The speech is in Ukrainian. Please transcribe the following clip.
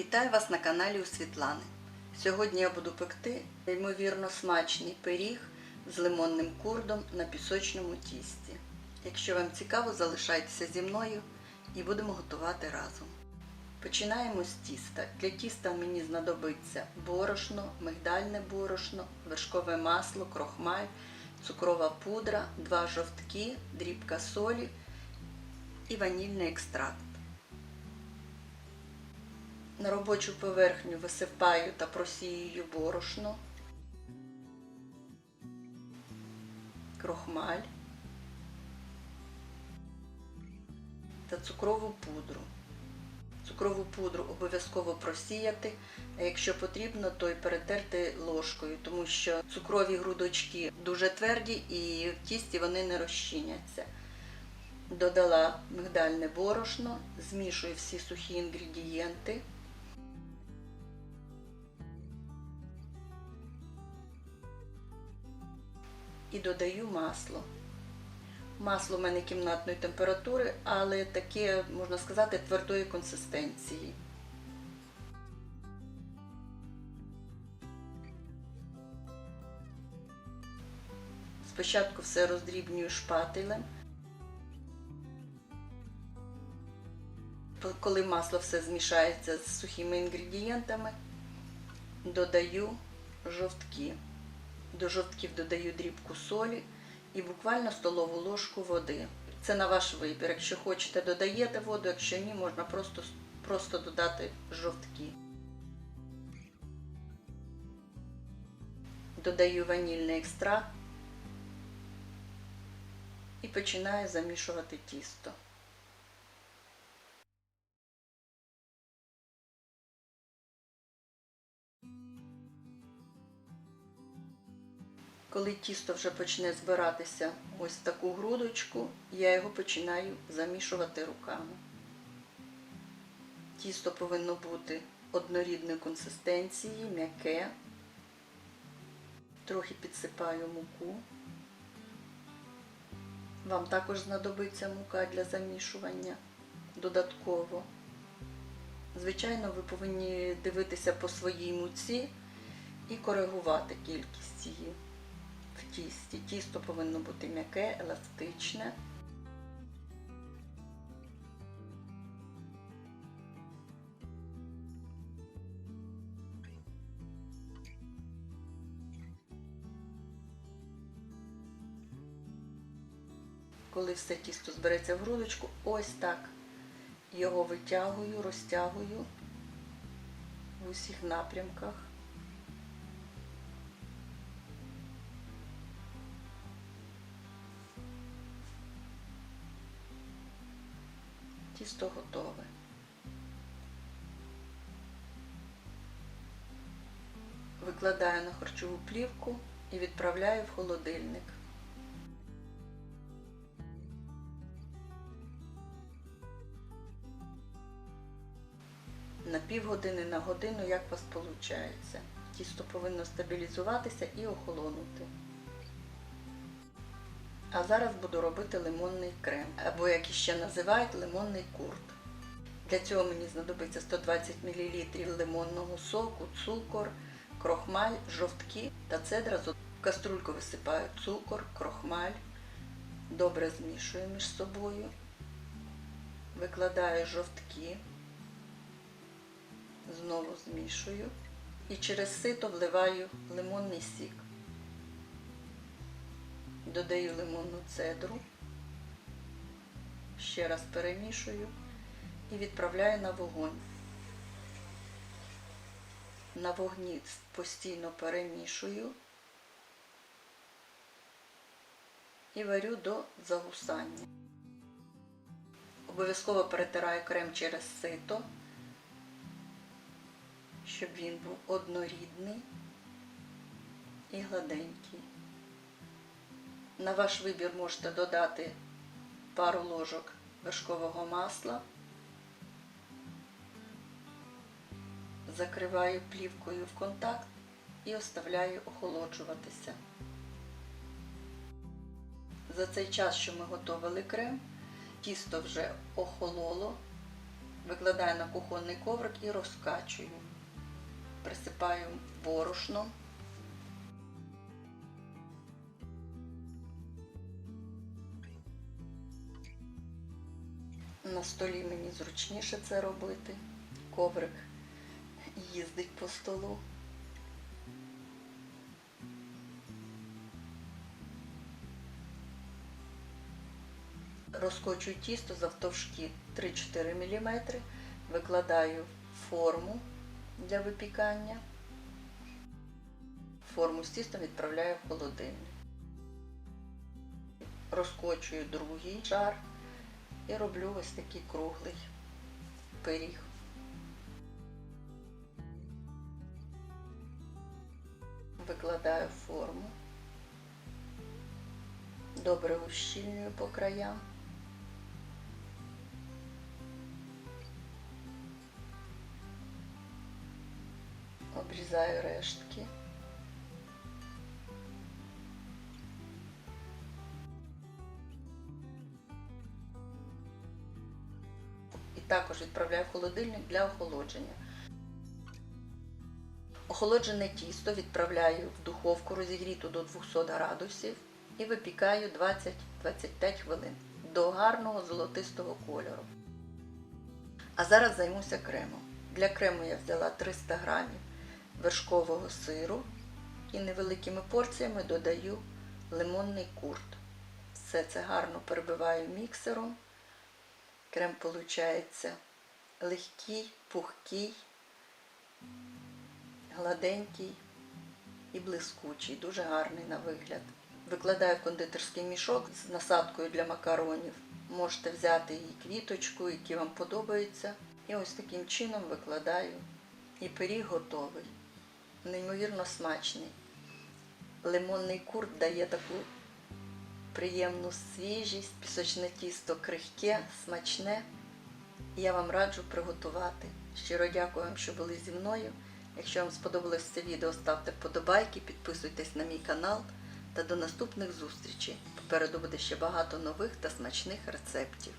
Вітаю вас на каналі у Світлани. Сьогодні я буду пекти ймовірно смачний пиріг з лимонним курдом на пісочному тісті. Якщо вам цікаво, залишайтеся зі мною і будемо готувати разом. Починаємо з тіста. Для тіста мені знадобиться борошно, мигдальне борошно, вершкове масло, крохмаль, цукрова пудра, два жовтки, дрібка солі і ванільний екстракт. На робочу поверхню висипаю та просіюю борошно, крохмаль та цукрову пудру. Цукрову пудру обов'язково просіяти, а якщо потрібно, то й перетерти ложкою, тому що цукрові грудочки дуже тверді і в тісті вони не розчиняться. Додала мигдальне борошно, змішую всі сухі інгредієнти. І додаю масло. Масло в мене кімнатної температури, але таке, можна сказати, твердої консистенції. Спочатку все роздрібнюю шпателем. Коли масло все змішається з сухими інгредієнтами, додаю жовтки. До жовтків додаю дрібку солі і буквально столову ложку води. Це на ваш вибір. Якщо хочете, додаєте воду, якщо ні, можна просто, просто додати жовтки. Додаю ванільний екстракт і починаю замішувати тісто. Коли тісто вже почне збиратися ось таку грудочку, я його починаю замішувати руками. Тісто повинно бути однорідної консистенції, м'яке. Трохи підсипаю муку. Вам також знадобиться мука для замішування додатково. Звичайно, ви повинні дивитися по своїй муці і коригувати кількість її тісті. Тісто повинно бути м'яке, еластичне. Коли все тісто збереться в грудочку, ось так його витягую, розтягую в усіх напрямках. Тісто готове. Викладаю на харчову плівку і відправляю в холодильник. На півгодини на годину, як у вас виходить. Тісто повинно стабілізуватися і охолонути. А зараз буду робити лимонний крем, або як іще називають лимонний курт. Для цього мені знадобиться 120 мл лимонного соку, цукор, крохмаль, жовтки та цедра. В каструльку висипаю цукор, крохмаль, добре змішую між собою, викладаю жовтки, знову змішую і через сито вливаю лимонний сік. Додаю лимонну цедру, ще раз перемішую і відправляю на вогонь. На вогні постійно перемішую і варю до загусання. Обов'язково перетираю крем через сито, щоб він був однорідний і гладенький. На ваш вибір можете додати пару ложок вершкового масла. Закриваю плівкою в контакт і оставляю охолоджуватися. За цей час, що ми готували крем, тісто вже охололо, Викладаю на кухонний коврик і розкачую. Присипаю борошном. На столі мені зручніше це робити. Коврик їздить по столу. Розкочую тісто завтовшки 3-4 мм, викладаю форму для випікання. Форму з тістом відправляю в холодильник. Розкочую другий шар і роблю ось такий круглий пиріг. Викладаю форму. Добре ущільнюю по краям. Обрізаю рештки. Також відправляю в холодильник для охолодження. Охолоджене тісто відправляю в духовку розігріту до 200 градусів і випікаю 20-25 хвилин до гарного золотистого кольору. А зараз займуся кремом. Для крему я взяла 300 грамів вершкового сиру і невеликими порціями додаю лимонний курт. Все це гарно перебиваю міксером. Крем виходить легкий, пухкий, гладенький і блискучий, дуже гарний на вигляд. Викладаю в кондитерський мішок з насадкою для макаронів. Можете взяти її квіточку, які вам подобаються. І ось таким чином викладаю. І пиріг готовий. Неймовірно смачний. Лимонний курт дає таку приємну свіжість, пісочне тісто крихке, смачне. І я вам раджу приготувати. Щиро дякую вам, що були зі мною. Якщо вам сподобалось це відео, ставте вподобайки, підписуйтесь на мій канал та до наступних зустрічей. Попереду буде ще багато нових та смачних рецептів.